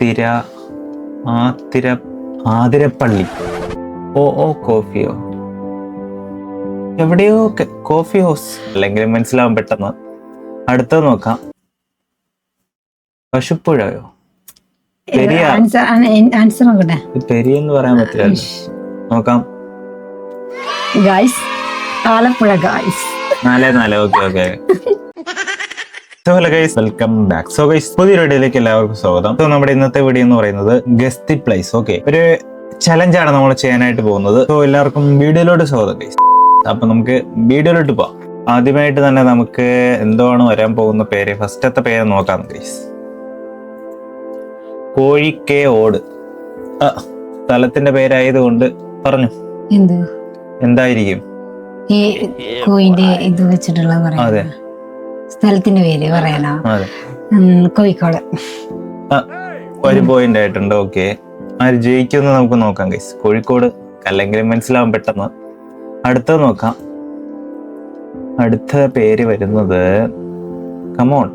ആതിര ആതിര ആതിരപ്പള്ളി. ഓ ഓ കോഫിയോ. എവിടെയോ coffee house അല്ലെങ്കിൽ മനസ്സിലാവാൻ പെട്ടെന്ന്. അടുത്ത നോക്കാം. പശുപ്പുഴയോ? പെരിയ. നോക്കട്ടെ. ഇത് പറയാൻ പറ്റില്ല നോക്കാം. ഗായ്സ് ആലപ്പുഴ ഗായ്സ് നാലേ നാല്. Okay okay. So hello guys welcome back so guys പുതിയൊരു വീഡിയോയിലേക്ക് എല്ലാവർക്കും സ്വാഗതം. സോ നമ്മുടെ ഇന്നത്തെ വീഡിയോ എന്ന് പറയുന്നത് ഗസ്തി പ്ലേസ് ഓക്കെ ഒരു ചലഞ്ചാണ് നമ്മൾ ചെയ്യാനായിട്ട് പോകുന്നത്. സോ എല്ലാവർക്കും വീഡിയോയിലോട്ട് സ്വാഗതം ഗൈസ് അപ്പൊ നമുക്ക് വീഡിയോയിലോട്ട് പോവാം. ആദ്യമായിട്ട് തന്നെ നമുക്ക് എന്താണ് വരാൻ പോകുന്ന പേര്? ഫസ്റ്റത്തെ പേര് നോക്കാം ഗൈസ് കോഴിക്കേ ഓട് ആ സ്ഥലത്തിന്റെ പേരായതുകൊണ്ട് പറഞ്ഞു. എന്ത്? എന്തായിരിക്കും? ഈ കോയിന്റെ ഇത് വെച്ചിട്ടുള്ള അതെ. സ്ഥലത്തിന്റെ പേര് പറയാനോ കോഴിക്കോട്. ഒരു പോയിന്റ് ആയിട്ടുണ്ട്. ഓക്കെ ആര് ജയിക്കുമെന്ന് നമുക്ക് നോക്കാം ഗൈസ് കോഴിക്കോട് അല്ലെങ്കിൽ മനസ്സിലാവാൻ പെട്ടെന്ന്. അടുത്ത നോക്കാം. അടുത്ത പേര് വരുന്നത് കമോൺ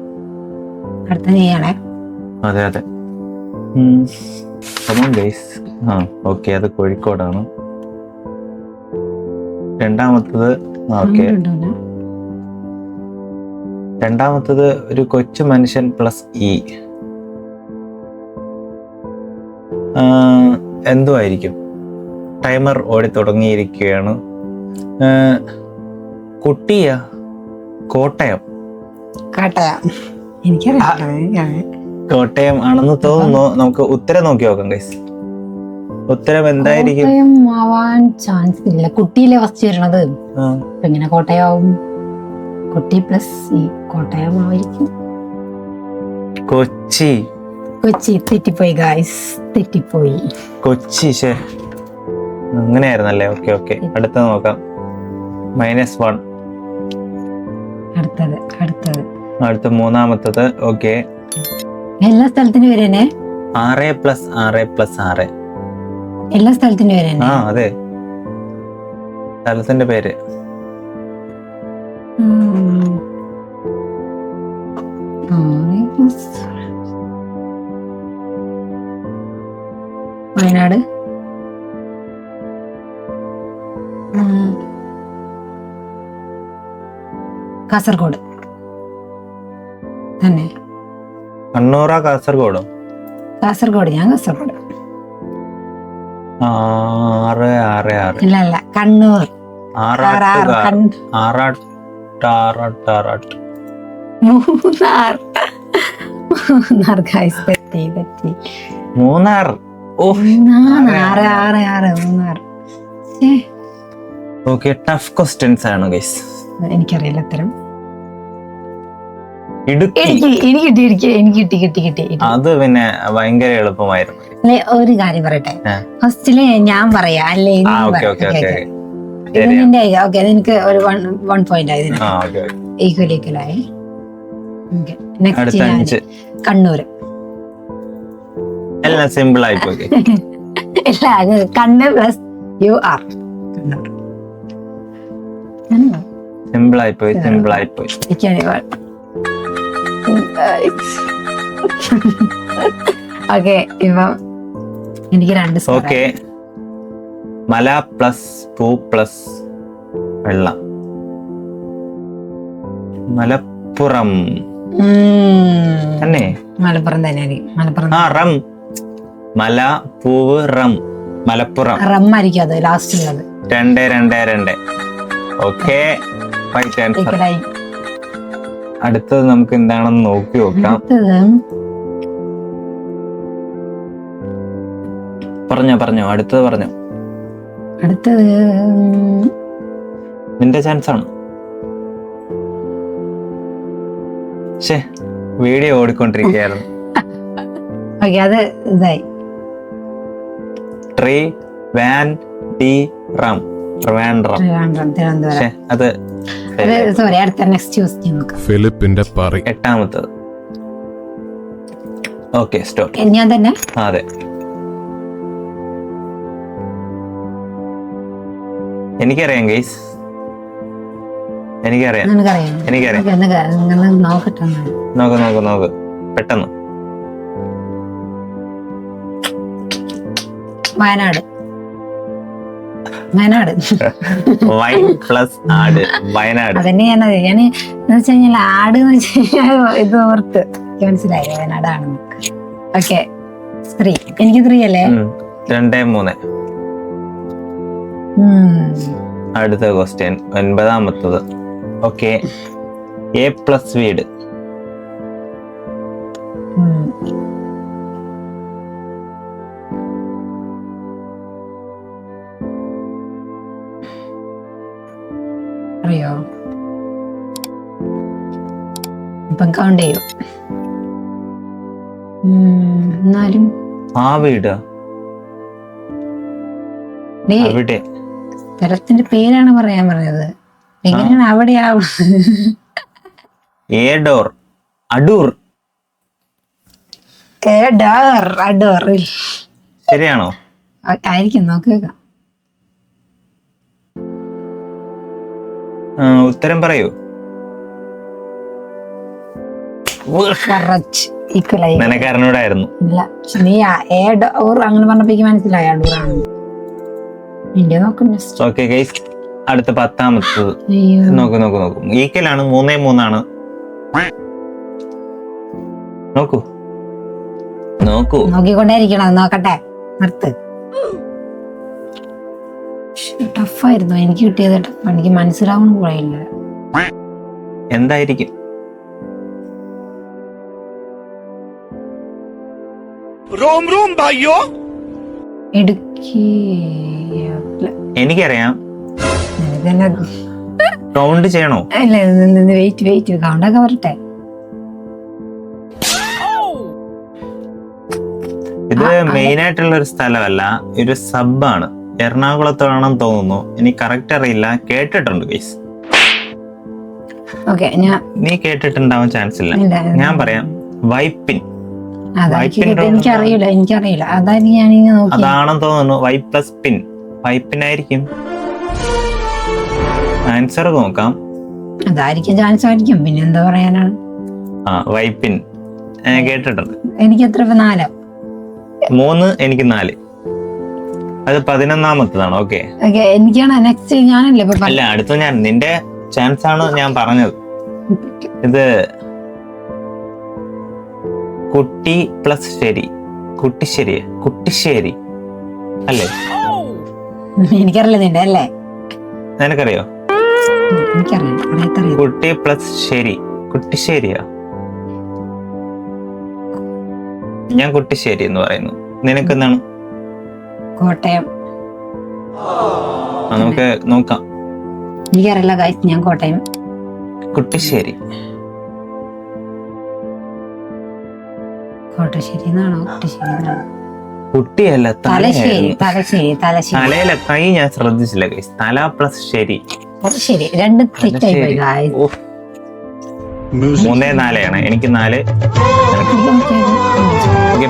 അടുത്ത നീയാണേ. അതെ അതെ. കമോൺ ഗൈസ് ആ ഓക്കെ അത് കോഴിക്കോടാണ്. രണ്ടാമത്തത് ഓക്കെ? രണ്ടാമത്തത് ഒരു കൊച്ചു മനുഷ്യൻ പ്ലസ് ഇ എന്തോ ആയിരിക്കും ടൈമർ ഓടി തുടങ്ങിയിരിക്കുകയാണ്. കുട്ടിയ? കോട്ടയം. കാട്ടയാ. ആണെന്ന് തോന്നുന്നു. നമുക്ക് ഉത്തരം നോക്കി നോക്കാം ഗൈസ് ഉത്തരം എന്തായിരിക്കും? ആവാൻ ചാൻസ് ഇല്ല. കുട്ടിയിലെ ഫസ്റ്റ് വരണത് കോട്ടയം അപ്പൊ ഇങ്ങനെ കോട്ടയാവും കുട്ടി പ്ലസ് ഈ കോട്ടയം ആയിരിക്കും കൊച്ചി. കൊച്ചി തെറ്റിപ്പോയി ഗായ്സ് തെറ്റിപ്പോയി. കൊച്ചി ശേ അങ്ങനെയായിരുന്നല്ലേ? ഓക്കെ ഓക്കെ അടുത്ത നോക്കാം. മൈനസ് വൺ അടുത്തത് അടുത്തത്. അടുത്ത മൂന്നാമത്തത് ഓക്കെ എല്ലാ സ്ഥലത്തിനും വരേനെ ആറ് പ്ലസ് ആറ് പ്ലസ് ആറ്. എല്ലാ സ്ഥലത്തിനും വരേനെ ആ അതെ. സ്ഥലത്തിന്റെ പേര്. വയനാട്. കാസർഗോഡ്. തന്നെ. കണ്ണൂറ കാസർഗോഡ്? കാസർഗോഡ് ഞാൻ കാസർഗോഡ്. ആറ് ആറ് ആറ്. ഇല്ല അല്ല കണ്ണൂർ. ആറാട്ട് ആറാട്ട് ആറാട്ട് ആറാട്ട്. മൂന്നാർ. മൂന്നാർ ഗൈസ് പറ്റി പറ്റി. മൂന്നാർ. ആറ് ആറ് ആറ് മൂന്നാർ. ഓക്കെ ടഫ് ക്വസ്റ്റ്യൻസ് ആണ് ഗൈസ് എനിക്കറിയില്ല എനിക്ക് എനിക്ക് എനിക്ക് എനിക്ക് കിട്ടി. അത് പിന്നെ ഭയങ്കര എളുപ്പമായിരുന്നു. അല്ലെ ഒരു കാര്യം പറയട്ടെ. ഫസ്റ്റിൽ ഞാൻ പറയാ അല്ലേ? ആ ഓക്കെ അതെനിക്ക് ഒരു വൺ പോയിന്റ് ആയി ഈക്വൽ ഈക്വൽ ആയി. അടുത്ത അഞ്ച്. കണ്ണൂര്. എല്ലാം സിമ്പിൾ ആയി പോയി. ഇല്ല അത് പ്ലസ് യു ആർ സിമ്പിൾ ആയി പോയി സിമ്പിൾ ആയി പോയി. ഓക്കെ ഇപ്പം എനിക്ക് രണ്ട്. ഓക്കെ. മല പ്ലസ് പൂ പ്ലസ് വെള്ളം. മലപ്പുറം. തന്നെ. മലപ്പുറം തന്നെ മലപ്പുറം ആ റം. മല പൂവ് റം. മലപ്പുറം. റമ്മായിരിക്കും അത് ലാസ്റ്റ് ഉള്ളത്. രണ്ട് രണ്ട് രണ്ട്. ഓക്കെ അടുത്തത് നമുക്ക് എന്താണെന്ന് നോക്കി നോക്കാം. പറഞ്ഞോ പറഞ്ഞോ. അടുത്തത് പറഞ്ഞോ. അടുത്തത് നിന്റെ ചാൻസ് ആണ്. വീഡിയോ ഓടിക്കൊണ്ടിരിക്കുകയായിരുന്നു. ഓക്കെ അത് ഇതായി. ട്രീ വാൻ ഡി റം അത് സോറി അടുത്ത നെക്സ്റ്റ് ക്വസ്റ്റ്യൻ ഫിലിപ്പിന്റെ പറി. എട്ടാമത്തത്. ഓക്കെ സ്റ്റോപ്പ് ഞാൻ തന്നെ? അതെ. എനിക്കറിയാം ഗൈസ് എനിക്കറിയാം. എനിക്കറിയാം. നോക്ക് നോക്ക് നോക്ക്. പെട്ടെന്ന്. വയനാട്. വയനാട്. വൈൻ പ്ലസ് ആട്. വയനാട്. അതന്നെ ഞാനത് ഞാൻ എന്ന് വെച്ച് കഴിഞ്ഞാൽ ആട് എന്ന് വെച്ച് കഴിഞ്ഞാൽ ഇത് ഓർത്ത്. മനസ്സിലായി വയനാടാണ് ഓക്കെ. സ്ത്രീ എനിക്ക് സ്ത്രീ അല്ലേ. രണ്ടേ മൂന്ന്. അടുത്ത ക്വസ്റ്റ്യൻ ഒൻപതാമത്തത്. ഓക്കെ. എ പ്ലസ് വീട്. അറിയോ? ഇപ്പം കൗണ്ട് ചെയ്യും. എന്നാലും. ആ വീട് സ്ഥലത്തിന്റെ പേരാണ് പറയാൻ പറഞ്ഞത്. എങ്ങനെയാണ് അവിടെ ഏഡോർ. ഡോർ അടൂർ. ശരിയാണോ? ആയിരിക്കും നോക്കുക ഉത്തരം പറയൂ. കറക്റ്റ് ഈക്വലായി നിനക്ക് അറിഞ്ഞൂടായിരുന്നു ഇല്ല നീ അങ്ങനെ പറഞ്ഞപ്പോ മനസ്സിലായി നോക്കുന്നു ഓക്കെ ഗൈസ് അടുത്ത പത്താമത്ത് നോക്ക് നോക്കൂ നോക്കൂ. ഈക്കലാണ് മൂന്നേ മൂന്നാണ്. നോക്കൂ. നോക്കൂ. നോക്കിക്കൊണ്ടേയിരിക്കണം നോക്കട്ടെ. നിർത്ത്. ടഫായിരുന്നു. എനിക്ക് കിട്ടിയത് എനിക്ക് മനസ്സിലാവുന്നു പോയില്ല എന്തായിരിക്കും? റോം റോം ഭായിയോ ഇടുക്കി എനിക്കറിയാം. കൗണ്ട് ചെയ്യണോ? അല്ല വെയിറ്റ് വെയിറ്റ് കൗണ്ടൊക്കെ വരട്ടെ. ഇത് മെയിൻ ആയിട്ടുള്ള ഒരു സ്ഥലമല്ല ഒരു സബാണ് എറണാകുളത്താണെന്ന് തോന്നുന്നു. എനിക്ക് കറക്റ്റ് അറിയില്ല. കേട്ടിട്ടുണ്ട് ഗൈസ് ഞാൻ നീ കേട്ടിട്ടുണ്ടാവാൻ ചാൻസ് ഇല്ല. ഞാൻ പറയാം. വൈപ്പിൻ എനിക്കറിയില്ല എനിക്കറിയില്ല. അതായിരിക്കും നോക്കി. അതാണെന്ന് തോന്നുന്നു. വൈ പ്ലസ് പിൻ വൈപ്പിനായിരിക്കും ആൻസർ നോക്കാം. അതായിരിക്കും ചാൻസ് ആയിരിക്കും. പിന്നെ എന്താ പറയാനാണ് ആ വൈപ്പിൻ. കേട്ടോ കേട്ടിട്ടുണ്ട്. എനിക്ക് എത്ര? നാല്. മൂന്ന് എനിക്ക് നാല്. അത് പതിനൊന്നാമത്തതാണ് ഓക്കെ. എനിക്കാണ് നെക്സ്റ്റ് ഞാനല്ലേ അല്ല അടുത്ത ഞാൻ നിന്റെ ചാൻസ് ആണ് ഞാൻ പറഞ്ഞത്. ഇത് കുട്ടി പ്ലസ് ശരി. കുട്ടിശ്ശേരി കുട്ടിശ്ശേരി അല്ലേ. എനിക്കറിയില്ല നിന്റെ അല്ലേ? നിനക്കറിയോ? അറിയത്തറിയില്ല കുട്ടി പ്ലസ് ശരി. കുട്ടിശ്ശേരിയാ ഞാൻ കുട്ടിശ്ശേരി എന്ന് പറയുന്നു. നിനക്ക് എന്താണ്? കോട്ടയം. നമുക്ക് നോക്കാം. എനിക്കറിയില്ല ഗൈസ് ഞാൻ കോട്ടയം. കുട്ടിശ്ശേരി കോട്ടശ്ശേരി എന്നാണോ? കോട്ടശ്ശേരി എന്നാണോ? കുട്ടിയല്ല തലശ്ശേരി. തലശ്ശേരി തലശ്ശേരി. തലയിലെ കൈ ഞാൻ ശ്രദ്ധിച്ചില്ല ഗൈസ് തല പ്ലസ് ശരി. തലശ്ശേരി രണ്ട് തെറ്റായി പോയി മൂന്നേ നാലാണ് എനിക്ക് നാല്.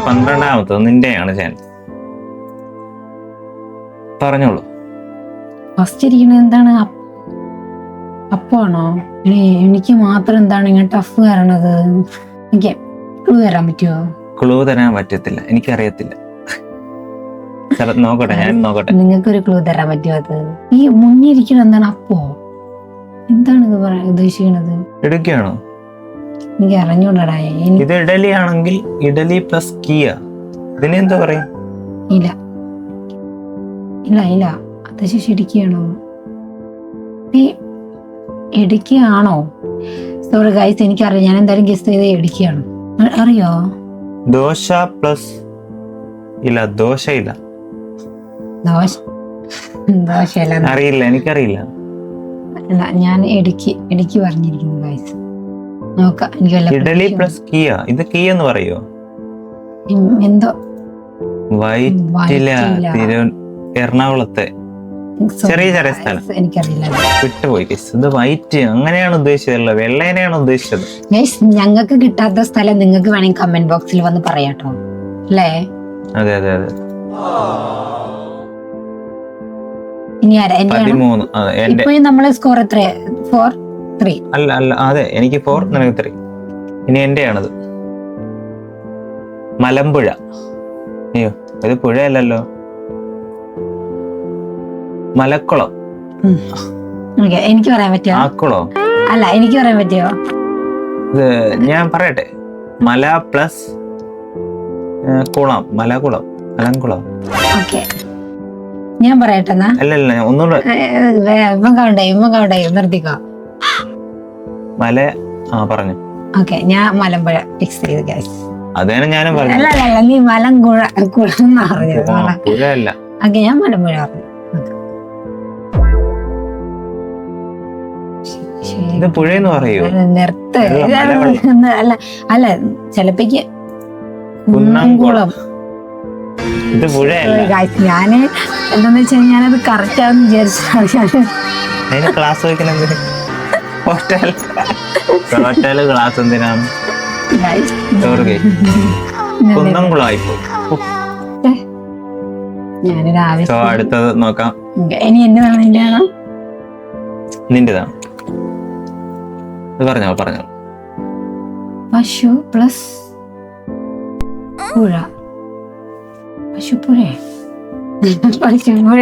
പന്ത്രണ്ടാമത്തത് നിന്റെയാണ് ചാൻസ് പറഞ്ഞോളൂ. ഫസ്റ്റ് ഇരിക്കണത് എന്താണ്? അപ്പാണോ? എനിക്ക് മാത്രം എന്താണ് ഇങ്ങനെ ടഫ് വരണത്? എനിക്ക് ക്ലൂ തരാൻ പറ്റുമോ ക്ലൂ തരാൻ പറ്റത്തില്ല. എനിക്കറിയത്തില്ല. നോക്കട്ടെ ഞാൻ നോക്കട്ടെ. നിങ്ങൾക്ക് ഒരു ക്ലൂ തരാൻ പറ്റുമോ അത്? ഈ മുന്നിരിക്കണം എന്താണ് അപ്പോ? എന്താണ് ഇത് പറയാൻ ഉദ്ദേശിക്കണത്? ഇടുക്കിയാണോ? എനിക്ക് അറിഞ്ഞൂടാ ഇത് ഇഡലി ആണെങ്കിൽ ഇഡലി പ്ലസ് കിയ ഇതിന് എന്താ പറയാ? ഇല്ല ഇല്ല ഇല്ല അത് ശരിക്കാണോ ഇടുക്കിയാണോ? സോറി ഗൈസ് എനിക്കറിയാം. ഞാൻ എന്തായാലും ഗസ് ചെയ്ത് ഇടുക്കിയാണ്. അറിയോ? ദോശ പ്ലസ് ഇല്ല ദോശ ഇല്ല ദോശ. ദോശയല്ല അറിയില്ല എനിക്കറിയില്ല. അല്ല ഞാൻ ഇടുക്കി ഇടുക്കി പറഞ്ഞിരിക്കുന്നു ഗൈസ് നോക്കാം എനിക്ക് വല്ല ഇഡലി പ്ലസ് കിയ. ഇത് കിയ എന്ന് പറയോ? എന്തോ? വൈറ്റില വൈറ്റില. തിരു എറണാകുളത്തെ. ചെറിയ ചെറിയ സ്ഥലം. എനിക്കറിയില്ല. വിട്ടുപോയി ഗൈസ് ഇത് വൈറ്റ് അങ്ങനെയാണ് ഉദ്ദേശിച്ചതല്ല വെള്ളേനെയാണ് ഉദ്ദേശിച്ചത്. ഗൈസ് ഞങ്ങൾക്ക് കിട്ടാത്ത സ്ഥലം നിങ്ങൾക്ക് വേണമെങ്കിൽ കമന്റ് ബോക്സിൽ വന്ന് പറയാട്ടോ. അല്ലേ? അതെ അതെ അതെ. ഇനി ആരാ? പതിമൂന്ന്. എന്റെ ഇപ്പൊ നമ്മൾ സ്കോർ എത്രയാ? ഫോർ ത്രീ അല്ല അല്ല അതെ എനിക്ക് ഫോർ നിനക്ക് ത്രീ ഇനി എന്റെയാണത്. മലമ്പുഴ. അയ്യോ ഇത് പുഴയല്ലല്ലോ. മലക്കുളം. എനിക്ക് പറയാൻ പറ്റിയോ ആക്കുളോ? അല്ല എനിക്ക് പറയാൻ പറ്റിയോ ഞാൻ പറയട്ടെ. മല പ്ലസ് കുളം. മലകുളം. മലംകുളം ഓക്കെ. ഞാൻ പറയട്ടെ അല്ലല്ല ഒന്നുകൂടെ കണ്ടേ കണ്ടേ നിർത്തിക്കോ. മല ആ പറഞ്ഞു. ഓക്കെ ഞാൻ മലമ്പുഴ ഫിക്സ് ചെയ്ത് ഞാനും പറഞ്ഞു. അല്ല അല്ല നീ മലം കുഴ പറഞ്ഞത് ഓക്കെ ഞാൻ മലമ്പുഴ പറഞ്ഞു. ഇത് പുഴയെന്ന് പറയൂ? അല്ല, നിർത്ത്. അല്ല, ഇതാണ് മലവെള്ളം. അല്ല അല്ല കുന്നംകുളം. ഇത് പുഴയല്ല ഗൈസ് ഞാൻ എന്താന്ന് വെച്ചാൽ ഞാനത് കറക്റ്റ് ആണെന്ന് വിചാരിച്ചു അതിന് ക്ലാസ് ക്ലാസ് എന്തിനാണ്? അടുത്തത് നോക്കാം. ഇനി നിന്റേതാണ് ഇത് പറഞ്ഞോ പറഞ്ഞോ. പശു പ്ലസ് പുഴ. പശുപ്പുഴ പശുപ്പുഴ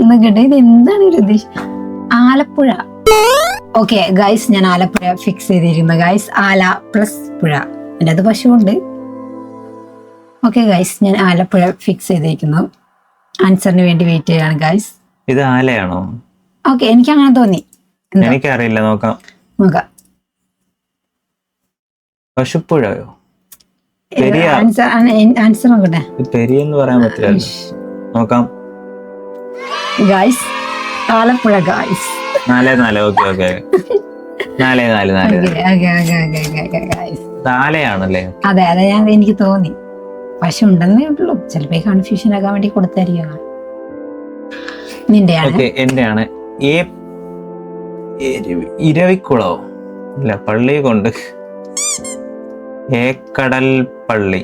എന്നൊക്കെ ഇത് എന്താണ് ഒരു ഉദ്ദേശം? ആലപ്പുഴ. ഓക്കെ ഗൈസ് ഞാൻ ആലപ്പുഴ ഫിക്സ് ചെയ്തിരുന്നു ഗൈസ് ആല പ്ലസ് പുഴ. എന്റെ അത് പശുവുണ്ട് ഓക്കെ ഗൈസ് ഞാൻ ആലപ്പുഴ ഫിക്സ് ചെയ്തിരിക്കുന്നു. ആൻസറിന് വേണ്ടി വെയിറ്റ് ചെയ്യാണ് ഗൈസ് ഇത് ആലയാണോ? ഓക്കെ എനിക്ക് അങ്ങനെ തോന്നി എനിക്കറിയില്ല നോക്കാം. നോക്കാം. പശുപ്പുഴയോ? ആൻസർ നോക്കട്ടെ. പെരിയെന്ന് പറയാൻ പറ്റില്ല നോക്കാം. ഗൈസ് ആലപ്പുഴ ഗൈസ് നാല് നാല്. Okay okay. നാല് നാല് നാല് ആലയാണല്ലേ അതെ അതെ ഞാൻ എനിക്ക് തോന്നി. പക്ഷെ ഉണ്ടെന്നേ ഉള്ളൂ. ചിലപ്പോ കൺഫ്യൂഷൻ ആകാൻ വേണ്ടി കൊടുത്തായിരിക്കും. നിന്റെയാണ്. എന്റെയാണ്. ഇരവിക്കുളോ? അല്ല പള്ളി കൊണ്ട് ഏക്കടൽ പള്ളി.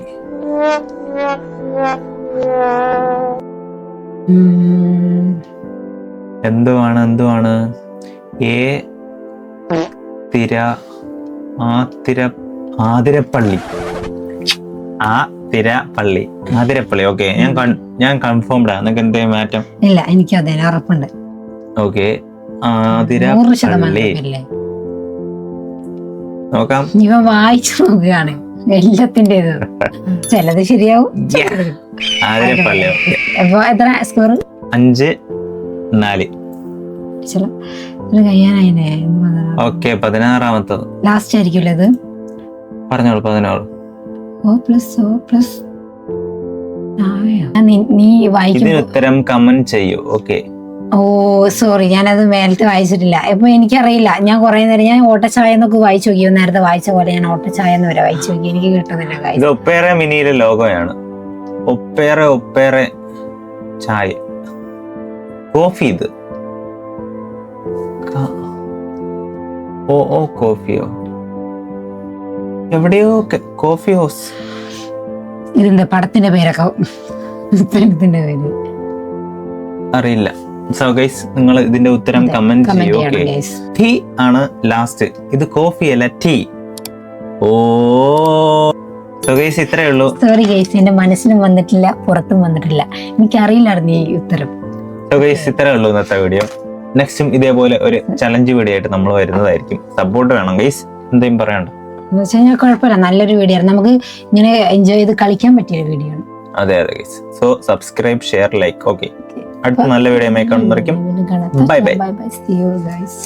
എന്തുവാണ് എന്തുവാണ്? ഏ തിര ആതിര ആതിരപ്പള്ളി. ആ തിര പള്ളി. ആതിരപ്പള്ളി ഓക്കെ. ഞാൻ ഞാൻ കൺഫേംഡ് ആണ് നിങ്ങൾക്ക് എന്തെങ്കിലും മാറ്റം? ഇല്ല എനിക്ക് അതെ ഉറപ്പുണ്ട്. ഓക്കെ. ആതിര പള്ളി നോക്കാം. ഇവ വായിച്ചു നോക്കുകയാണ് എല്ലാത്തിന്റെത്. ചിലത് ശരിയാവും. അപ്പൊ എത്ര സ്കോർ അഞ്ച് നാല്. കഴിയാനായില്ലേ ഓക്കെ പതിനാറാമത്തത്. ലാസ്റ്റ് ആയിരിക്കുമല്ലോ ഇത് പറഞ്ഞോളൂ പതിനാറ്. ഓ പ്ലസ് ഓ പ്ലസ് നീ വായിക്കും ഉത്തരം കമന്റ് ചെയ്യൂ. ഓക്കെ. ഓ സോറി ഞാനത് മേലത്തെ വായിച്ചിട്ടില്ല. ഇപ്പൊ എനിക്കറിയില്ല. ഞാൻ കുറെ നേരം ഞാൻ ഓട്ടച്ചായ എന്നൊക്കെ വായിച്ചു നോക്കി. നേരത്തെ വായിച്ച പോലെ ഞാൻ ഓട്ടച്ചായ എന്ന് വരെ വായിച്ചു നോക്കി. എനിക്ക് കിട്ടുന്നില്ല ഇത് ഒപ്പേറെ മിനിയിലെ ലോഗോയാണ് ഒപ്പേറെ ഒപ്പേറെ ചായ. കോഫി ഇത്. ഓ ഓ കോഫിയോ? എവിടെയോ കോഫി ഹൗസ്. ഇതിന്റെ പടത്തിന്റെ പേരൊക്കെ? പേര്. അറിയില്ല. സോ ഗൈസ് നിങ്ങൾ ഇതിന്റെ ഉത്തരം കമന്റ് ചെയ്യൂ ഓക്കെ ടീ ആണ് ലാസ്റ്റ് ഇത് കോഫി അല്ല ടീ ഓ. സോ ഗൈസ് ഇത്രയേ ഉള്ളൂ. സോറി ഗൈസ് എന്റെ മനസ്സിലും വന്നിട്ടില്ല പുറത്തും വന്നിട്ടില്ല. എനിക്കറിയില്ലായിരുന്നു ഈ ഉത്തരം. സോ ഗൈസ് ഇത്രയേ ഉള്ളൂ ഇന്നത്തെ വീഡിയോ നെക്സ്റ്റും ഇതേപോലെ ഒരു ചലഞ്ച് വീഡിയോ ആയിട്ട് നമ്മൾ വരുന്നതായിരിക്കും. സപ്പോർട്ട് വേണം ഗൈസ് എന്തെങ്കിലും പറയണ്ട എന്ന് വെച്ച് കഴിഞ്ഞാൽ കുഴപ്പമില്ല നല്ലൊരു വീഡിയോ ആണ് നമുക്ക് ഇങ്ങനെ എൻജോയ് ചെയ്ത് കളിക്കാൻ പറ്റിയ വീഡിയോ ആണ്. അതെ അതെ guys so subscribe share like okay അടുത്ത നല്ല video കാണുന്നതായിരിക്കും bye bye bye bye see you guys